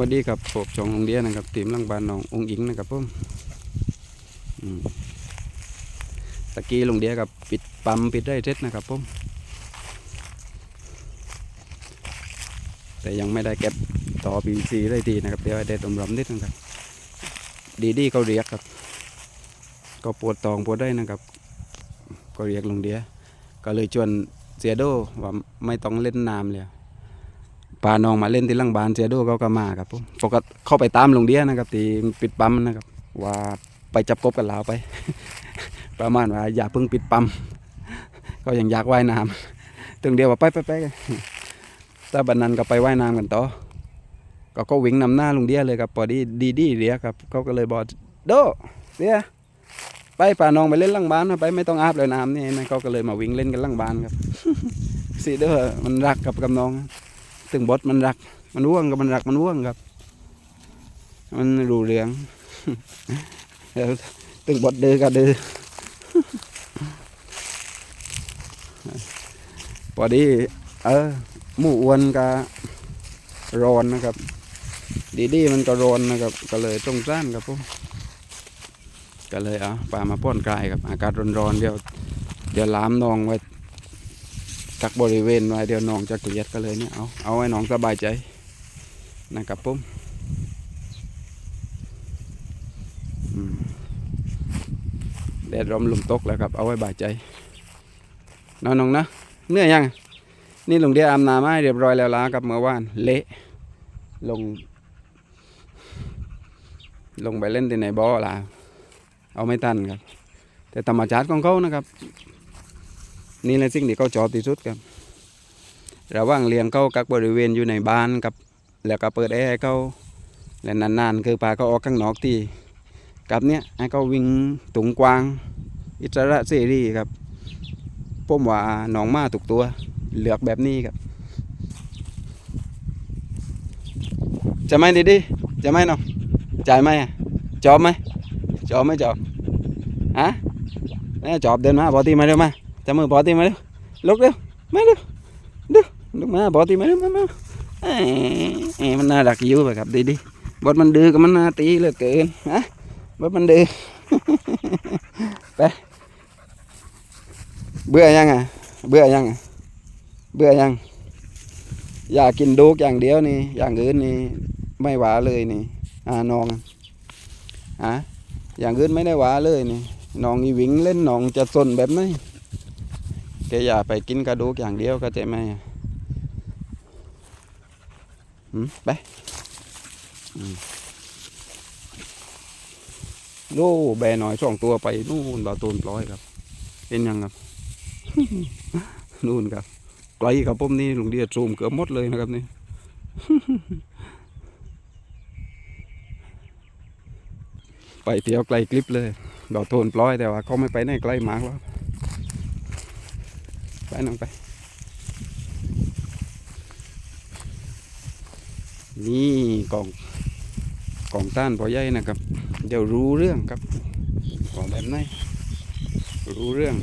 วัสดีครับผมชององเดียนะครับทีมลังบานหนององอิงนะครับผมอืมตะกี้ลงเดียกับปิดปั๊มปิดได้เสร็จนะครับผมแต่ยังไม่ได้เก็บต่อ PVC ได้ทีนะครับเดี๋ยวได้ตมรำนิดนะครับ ดีดีเขาเรียกครับ ก็ปวดตองปวดได้นะครับ ก็เรียกลงเดียก็เลยชวนเสียโดว่าไม่ต้องเล่นน้ำเลย พาน้องมาเล่นที่ลังบานเสียโดเขาก็มาครับผมปกติเข้าไปตามลงเดียนะครับที่ปิดปั๊มนะครับ ว่าไปจับกบกันลาวไป ประมาณว่าอย่าเพิ่งปิดปั๊มก็ยังอยากว่ายน้ำถึงเดียวว่าไปไปไปถ้าบันนั้นก็ไปว่ายน้ำกันต่อก็ก็วิ่งนำหน้าลุงเดียเลยครับพอดีดีดีเดียครับเขาก็เลยบอกโดเดียไปป่าน้องไปเล่นล่างบ้านนะไปไม่ต้องอาบเลยน้ำนี่นะเขาก็เลยมาวิ่งเล่นกันล่างบ้านครับสีเด้อมันรักกับกับน้อง ถึงบดมันรัก มันว่วงกับมันรักมันว่วงครับ มันรูเรืองเดี๋ยวถึงบดเดือก็เดือพอดี เออหมูอ้วนก็ร้อนนะครับ ดีดีมันก็ร้อนนะครับ ก็เลยต้องสั้นครับผมก็เลยเอาปลามาป้อนกายครับ อากาศร้อนๆเดี๋ยวเดี๋ยวล้ามนองไว้ กักบริเวณไว้เดี๋ยวน้องจะเกลียดก็เลยเนี่ยเอาเอาให้น้องสบายใจนะครับผมอืมแดดร่มลมตกแล้วครับเอาไว้บายใจนอนน้องนะเหนื่อยยังนี่ลุงเดียอาบน้ำให้เรียบร้อยแล้วล้ากับเมื่อวานเละลง ลงไปเล่นที่ไหนบ่อล่ะเอาไม่ทันครับ แต่ธรรมชาติของเขานะครับ นี่แหละสิ่งที่เขาชอบที่สุดครับระหว่างเลี้ยงเขากักบริเวณอยู่ในบ้านกับ แล้วก็เปิดแอร์เขาและนานๆ คือพาเขาออกข้างนอกที่กับเนี้ยให้เขาวิ่งตุงกวาง อิสระเสรีครับผมว่าหนองมาถูกตัว เหลือกแบบนี้ครับ จะไหมดีดีๆจะไหมน้องจ่ายไหมจอบไหมจอบไม่จอบฮะแม่จอบเดินมาบอตีมาเร็วมา จับมือบอตีมาเร็วลุกเร็วมาเร็วเร็วลุกมาบอตีมาเร็วมามาเอ้ยเอ้มันน่ารักอยู่แบบครับดีดีบดมันดื้อก็มันน่าตีเหลือเกินฮะบดมันดื้อไปเบื่อยังอะเบื่อยังอะเบื่อยัง อยากกินดูกอย่างเดียวนี่ อย่างอื่นนี่ไม่หวาเลยนี่อ่านองอะฮะอย่างอื่นไม่ได้หวาเลยนี่น้องอีหวิงเล่นน้องจะสนแบบนี้ แกอย่าไปกินกระดูกอย่างเดียวก็ใจไหมอืมไปอืมโน่แบหน่อยสองตัวไปนู่นบาตูนปล่อยครับ เป็นยังครับ นู่นครับไกลครับผมนี่ลุงเดียซูมเกือบหมดเลยนะครับนี่ไปเที่ยวไกลคลิปเลยดอกโทนปล่อยแต่ว่าเขาไม่ไปไหนไกลมากแล้ว น้องไป นี่กล่องกล่องต้านพอใหญ่นะครับ เดี๋ยวรู้เรื่องครับกล่องแบบไหนรู้เรื่อง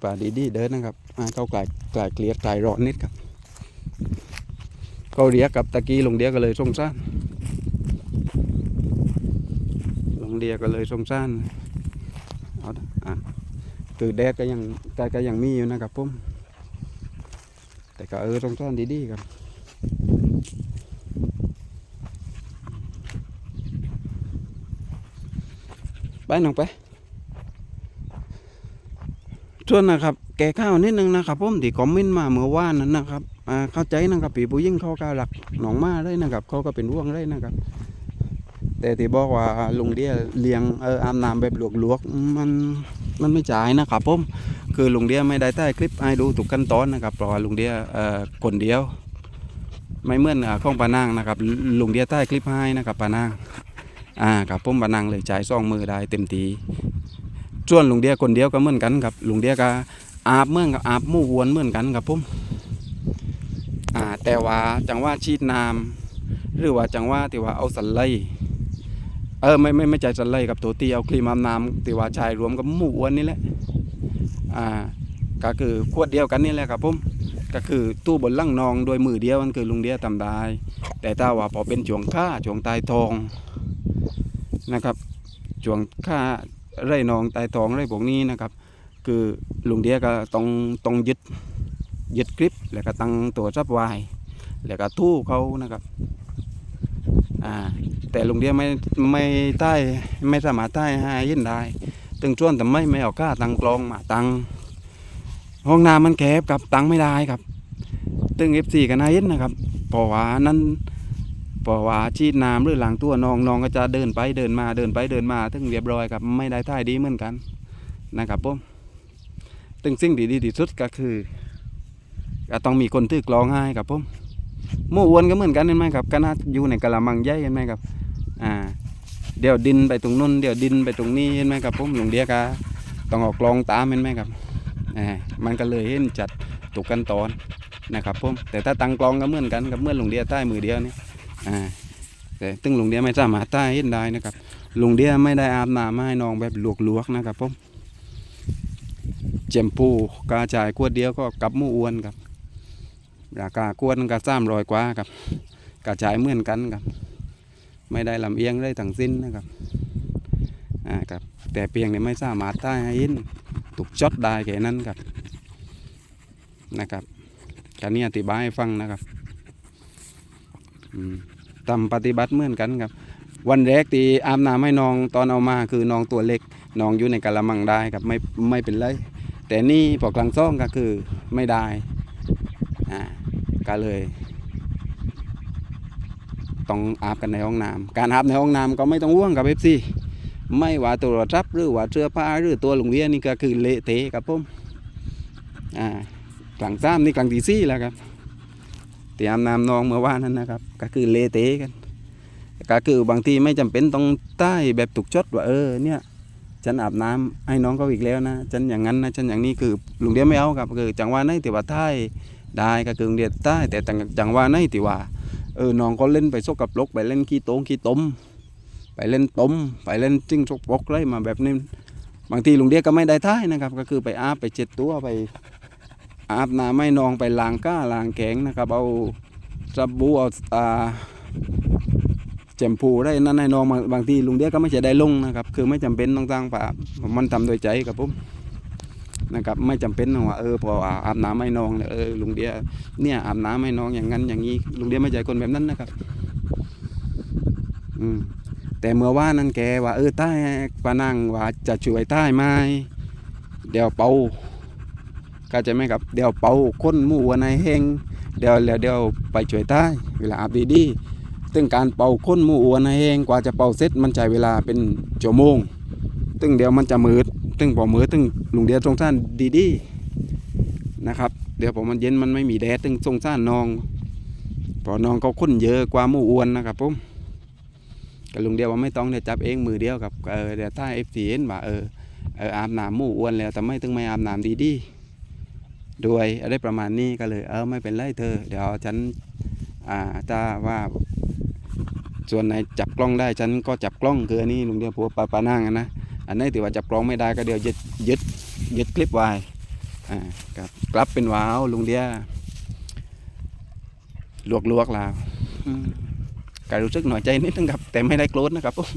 ไป่าดีดีเดินนะครับมาเข้ากลายกลายเกลียดกลายร้อนนิดครับเขาเรียกกับตะกี้ลงเดียก็เลยสงสารลงเดียก็เลยสงสารเอาอะคือแดดก็ยังก็ก็ยังมีอยู่นะครับผมแต่ก็เออสงสารดีๆครับไปน้องไป ส่วนนะครับ แก่ข้าวนิดนึงนะครับผมที่คอมเมนต์มาเมื่อวานนั้นนะครับอ่าเข้าใจนะครับปีผู้ยิ่งเขาก็หลักหนองมาเลยนะครับ เขาก็เป็นร่วงเลยนะครับ แต่ที่บอกว่าลุงเดียเลี้ยงเอออาบน้ำแบบลวกๆมันมันไม่จ่ายนะครับผมคือลุงเดียไม่ได้ใต้คลิปให้ดูถูกขั้นตอนนะครับเพราะว่าลุงเดียเอ่อคนเดียว ไม่เหมือนอ่าของปานางนะครับลุงเดียใต้คลิปให้นะครับปานางอ่าครับผมปานางเลยจ่ายซองมือได้เต็มที ส่วนลุงเดียคนเดียวก็เหมือนกันครับลุงเดียก็อาบเมื่อนกับอาบมู่วนเหมือนกันครับผมอ่าแต่ว่าจังว่าชีดน้ำหรือว่าจังว่าที่ว่าเอาสันไลเออไม่ไม่ไม่ใจสันไลกับตัวตีเอาครีมอาบน้ำที่ว่าชายรวมกับมูอ้วนนี่แหละอ่าก็คือขวดเดียวกันนี่แหละครับผมก็คือตู้บนล่างนองโดยมือเดียวมันคือลุงเดียทำได้ แต่ถ้าว่าพอเป็นช่วงข้าช่วงตายทองนะครับช่วงข้า ไร่นองตายทองไร่พวกนี้นะครับ คือลุงเดียก็ต้องต้องยึดยึดคลิปแล้วก็ตั้งตัวซับไวายแล้วก็ทู่เขานะครับอ่าแต่ลุงเดียไม่ไม่ใต้ไม่สามารถใต้ให้ยินได้ตึงช่วนแต่ไม่ไม่เอาค่าตังกลองมาตังห้องน้ำมันแคบครับตังไม่ได้ครับ ตึงเอฟซีกันนายยินนะครับเพราะว่านั้น เพราะว่าชีดน้ำหรือหลังตัวน้องน้องก็จะเดินไปเดินมาเดินไปเดินมาถึงเรียบร้อยครับไม่ได้ท่ายดีเหมือนกันนะครับผมตึงสิ่งที่ดีที่สุดก็คือก็ต้องมีคนถือกลองให้ครับผมหมูอ้วนก็เหมือนกันเห็นไหมครับก็น่าอยู่ในกะละมังใหญ่เห็นไหมครับอ่าเดี๋ยวดินไปตรงนู้นเดี๋ยวดินไปตรงนี้เห็นไหมครับผมหลวงเดียก็ต้องออกกลองตามเห็นไหมครับอ่ามันก็เลยเห็นจัดถูกกันตอนนะครับผมแต่ถ้าตั้งกลองก็เหมือนกันกับเมื่อหลวงเดียใต้มือเดียวนี่ อ่าแต่ตึ้งหลวงเดียไม่สามารถใต้เห็นได้นะครับหลวงเดียไม่ได้อาบน้ำให้น้องแบบลวกๆนะครับผมเจมพูกาจ่ายขวดเดียวก็กับมูอ้วนครับราคาขวดนึงก็สามร้อยกว่าครับกระจายเหมือนกันครับ ไม่ได้ลำเอียงได้ทั้งสิ้นนะครับอ่าครับแต่เพียงเนี่ยไม่สามารถได้ให้ยินถูกช็อตได้แค่นั้นครับนะครับการนี้อธิบายให้ฟังนะครับ ทำปฏิบัติเหมือนกันครับ วันแรกที่อาบน้ำให้น้องตอนเอามาคือน้องตัวเล็กน้องอยู่ในกะละมังได้ครับไม่ไม่เป็นไรแต่นี่พอกลางซ่องก็คือไม่ได้อ่าก็เลยต้องอาบกันในห้องน้ำการอาบในห้องน้ำก็ไม่ต้องห่วงกับเอฟซีไม่ว่าตัวรับหรือว่าเสื้อผ้าหรือตัวหลวงเวียนนี่ก็คือเละเทะครับผมอ่ากลางซ้ำนี่กลางตีซี่แล้วครับ ที่อาบน้ำนองเมื่อวานนั้นนะครับ ก็คือเลเทกันก็คือบางทีไม่จำเป็นต้องใต้แบบถูกชดว่าเออเนี่ยฉันอาบน้ำให้น้องเขาอีกแล้วนะฉันอย่างนั้นนะฉันอย่างนี้คือลุงเดียไม่เอาครับคือจังหวะไหนที่ว่าใต้ได้ก็คือลุงเดียใต้แต่จังหวะไหนที่ว่าเออน้องก็เล่นไปซกกับลกไปเล่นขี้โตงขี้ต้มไปเล่นต้มไปเล่นจิ้งจกปกอะไรมาแบบนี้บางทีลุงเดียก็ไม่ได้ท้ายนะครับ ก็คือไปอาบไปเจ็ดตัวไป อาบน้ำให้น้องไปล้างก้าล้างแข็งนะครับเอาสบู่เอาอ่าแจมพูได้นั่นให้น้องบางบางทีลุงเดียก็ไม่ใช่ได้ลงนะครับ คือไม่จำเป็นต้องสร้างป่ามันทำโดยใจกับผมนะครับ ไม่จำเป็นว่าเออพออาบน้ำให้น้องเนี่ยเออลุงเดียเนี่ยอาบน้ำให้น้องอย่างนั้นอย่างนี้ ลุงเดียไม่ใช่คนแบบนั้นนะครับ อืมแต่เมื่อว่านั้นแกว่าเออใต้ปานังว่าจะช่วยใต้ไหมเดี๋ยวเป่า เข้าใจไหมครับ เดี๋ยวเป่าค้นหมู่วันในแห้งเดี๋ยวแล้วเดี๋ยวไปช่วยใต้เวลาอาบดีๆซึ่งการเป่าค้นหมูอวนให้แห้งกว่าจะเป่าเสร็จมันใช้เวลาเป็นชั่วโมงซึ่งเดี๋ยวมันจะมืดซึ่งพอมืดซึ่งลุงเดียวทรงท่านดีๆนะครับ เดี๋ยวพอมันเย็นมันไม่มีแดดซึ่งทรงท่านนองพอน้องเขาค้นเยอะกว่าหมูอวนนะครับผมก็ลุงเดียวว่าไม่ต้องเดี๋ยจับเองมือเดียวกับเออเดี๋ยวถ้าเอฟซีเห็นว่าเออเอออาบน้ำหมูอวนแล้วแต่ไม่ต้งไม่อาบน้ำดีๆ ด้วยอะไรประมาณนี้ก็เลยเออไม่เป็นไรเธอ เดี๋ยวฉันอ่าถ้าว่าส่วนไหนจับกล้องได้ฉันก็จับกล้องคืออันนี้ลุงเดียวผัวปาปานั่งนะอันนี้ถือว่าจับกล้องไม่ได้ก็เดี๋ยวยึดยึดยึดคลิปไว้อ่าครับกลับเป็นว้าวลุงเดียลวกลวกแล้วก็รู้สึกหน่อยใจนิดนึงครับ แต่ไม่ได้โกรธนะครับผม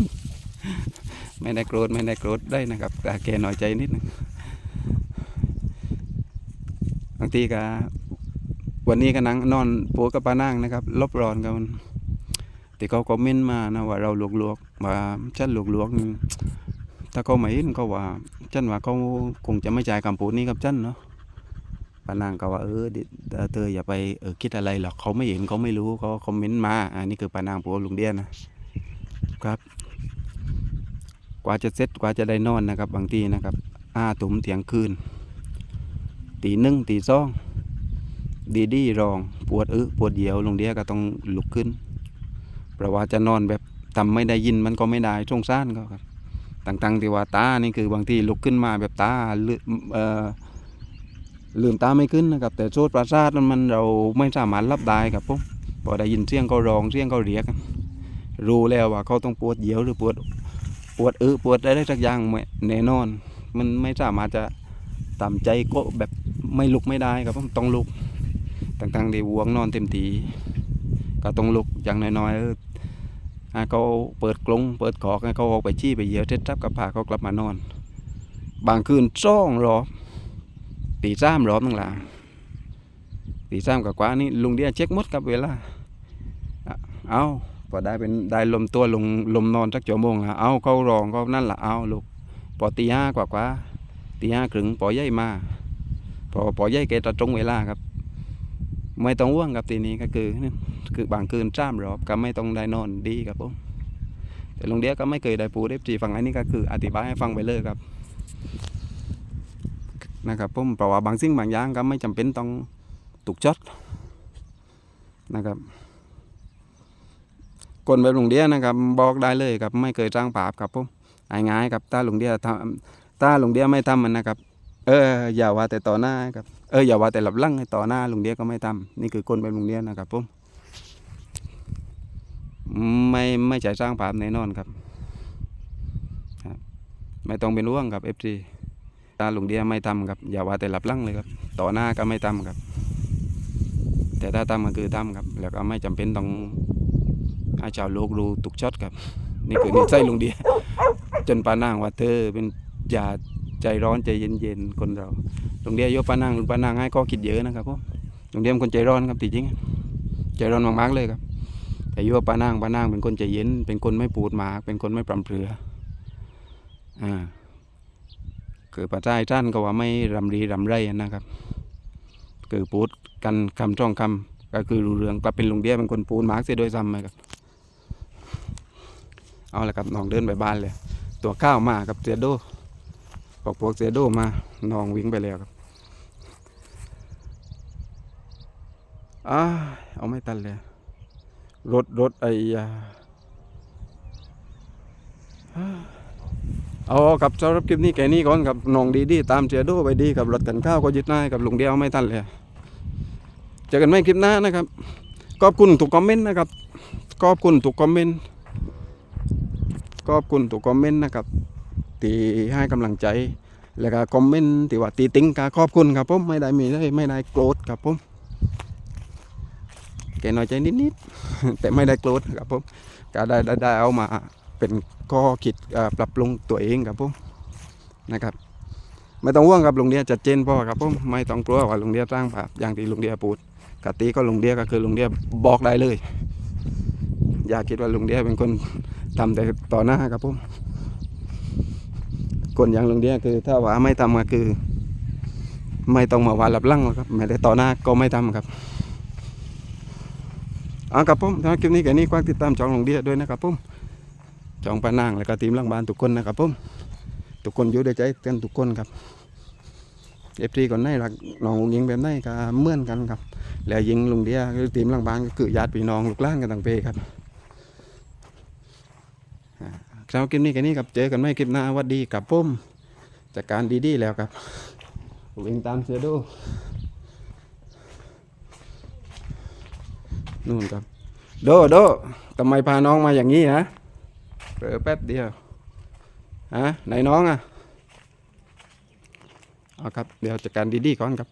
ไม่ได้โกรธไม่ได้โกรธได้นะครับแต่แกหน่อยใจนิดนึง บางทีก็วันนี้ก็นั่งนอนผัวกับปานั่งนะครับลบร้อนกันที่เขาคอมเม้นมานะว่าเราลวกๆว่าฉันลวกๆถ้าเขาไม่เห็นเขาว่าฉันว่าเขาคงจะไม่จ่ายคำพูดนี้กับฉันเนาะปานางก็ว่าเออเธออย่าไปเออคิดอะไรหรอกเขาไม่เห็นเขาไม่รู้เขาคอมเมนต์มาอันนี้คือปานางผัวลุงเดียนนะครับ กว่าจะเสร็จกว่าจะได้นอนนะครับ บางทีนะครับอ้าตุ่มเถียงคืน ตีหนึ่งตีสองดีดีรองปวดอึปวดเหี่ยวลงเดียก็ต้องลุกขึ้น เพราะว่าจะนอนแบบทำไม่ได้ยินมันก็ไม่ได้สงสารเขาครับต่างๆที่ว่าตานี่คือบางทีลุกขึ้นมาแบบตาเลื่อลืมตาไม่ขึ้นนะครับ แต่โซดประสาทมันเราไม่สามารถรับได้ครับผมพอได้ยินเสียงเขาร้องเสียงเขาเรียก รู้แล้วว่าเขาต้องปวดเยียวหรือปวดปวดเออปวดอะไรสักอย่างแน่นอน มันไม่สามารถจะตามใจก็แบบ ไม่ลุกไม่ได้ครับผมต้องลุกต่างๆที่ววงนอนเต็มทีก็ต้องลุกอย่างน้อยๆเขาเปิดกรงเปิดขอกเขาออกไปชี้ไปเหยียวเท็ดทับกับพาเขากลับมานอน บางคืนซ่องรอบตีสามรอบนึงหละตีสามกับกว่านี่ลุงเดียเช็คมดกับเวลาเอาพอได้เป็นได้ลมตัวลงลมนอนสักชั่วโมงละเอาเขารองเขานั่นละเอาลูกพอตีห้ากว่ากว่าตีห้าครึ่งปอใหญ่มา พอปอใหญ่แกจะตรงเวลาครับ ไม่ต้องว่วงครับทีนี้ก็คือคือบางคืนสามรอบก็ไม่ต้องได้นอนดีครับผมแต่ลุงเดียก็ไม่เคยได้ปูได้จีฟังอันนี้ก็คืออธิบายให้ฟังไปเลยครับนะครับผมเพราะว่าบางสิ่งบางอย่างก็ไม่จำเป็นต้องถูกจดนะครับคนแบบลุงเดียนะครับบอกได้เลยครับไม่เคยสร้างภาพครับผมง่ายๆครับถ้าลุงเดียทำถ้าลุงเดียไม่ทำมันนะครับ เอออย่าว่าแต่ต่อหน้าครับเอออย่าว่าแต่หลับลั่งให้ต่อหน้าลุงเดียก็ไม่ทำนี่คือคนแบบลุงเดียนะครับผมไม่ไม่ใช่สร้างภาพแน่นอนครับ ไม่ต้องเป็นห่วงครับเอฟซีตาลุงเดียไม่ทำครับ อย่าว่าแต่หลับลั่งเลยครับ ต่อหน้าก็ไม่ทำครับ แต่ถ้าทำก็คือทำครับ แล้วก็ไม่จำเป็นต้องให้ชาวโลกรู้ตุกช็อตครับ นี่คือนิสัยลุงเดีย จนปานางว่าเธอเป็นอย่า ใจร้อนใจเย็นๆคนเราลุงเดียยปานางปานางให้ก็คิดเยอะนะครับผมลุงเดียเป็นคนใจร้อนครับจริงใจร้อนมากๆเลยครับ แต่ยปานางปานางเป็นคนใจเย็น เป็นคนไม่ปูดหมาก เป็นคนไม่ปรำเพรืออ่าคือภาษาอีสานก็ว่าไม่รำรีรำไรนะครับ คือพูดกันคำช่องคำก็คือรู้เรื่องกลับเป็นลุงเดียเป็นคนพูดมาร์กเสียโดยซ้ำไหมครับเอาละครับน้องเดินไปบ้านเลย ตัวข้าวมากับเสียโด พวกพวกเสียโดมานองวิ่งไปแล้วครับอ้าเอาไม่ตันเลยรถรถไอ้ยาเอากับสำหรับคลิปนี้แค่นี้ก่อนกับน้องดีดีตามเสียดูไปดีกับรถกันข้าวก็ยึดหน้ากับลุงเดียวไม่ทันเลยเจอกันใหม่คลิปหน้านะครับขอบคุณทุกคอมเมนต์นะครับขอบคุณทุกคอมเมนต์ขอบคุณทุกคอมเมนต์นะครับ ที่ให้กำลังใจ แล้วก็คอมเมนต์ที่ว่าตีติ้งก็ขอบคุณครับผมไม่ได้มีได้ไม่ได้โกรธครับผมแกน้อยใจนิดๆแต่ไม่ได้โกรธครับผมก็ได้ได้ได้เอามาเป็นก็คิดปรับปรุงตัวเองครับผมนะครับไม่ต้องห่วงครับลุงเดียจัดเจนพ่อครับผมไม่ต้องกลัวว่าลุงเดียสร้างภาพอย่างที่ลุงเดียพูดกติก็ลุงเดียก็คือลุงเดียบอกได้เลย อย่าคิดว่าลุงเดียเป็นคนทำแต่ต่อหน้าครับผม นอย่างลุงเดียคือ ถ้าว่าไม่ทำก็คือ ไม่ต้องมาว่าหลับลังหรอกครับไม่ได้ต่อหน้าก็ไม่ทำครับเอาครับผมถ้าคลิปนี้แค่นี้กว้างติดตามช่องลุงเดียด้วยนะครับผมจองปานางแล้วก็ทีมหลังบ้านทุกคนนะครับผมทุกคนอยู่ในใจกันทุกคนครับเอฟซีก่อนไหนรักน้องยิงแบบไหนก็เมื่อนกันครับ แล้วยิงลุงเดียคือทีมหลังบ้านก็คือญาติพี่น้องลูกหลานกันต่างเพครับ อ่าครับคลิปนี้แค่นี้ครับเจอกันไหมคลิปหน้าวัดดีกับผมจัดการดีๆแล้วครับวิ่งตามเสือดูนู่นครับ โดโดทำไมพาน้องมาอย่างนี้ฮะเผลอแป๊บเดียวฮะไหนน้องอะเอาครับ เดี๋ยวจัดการดีๆก่อนครับ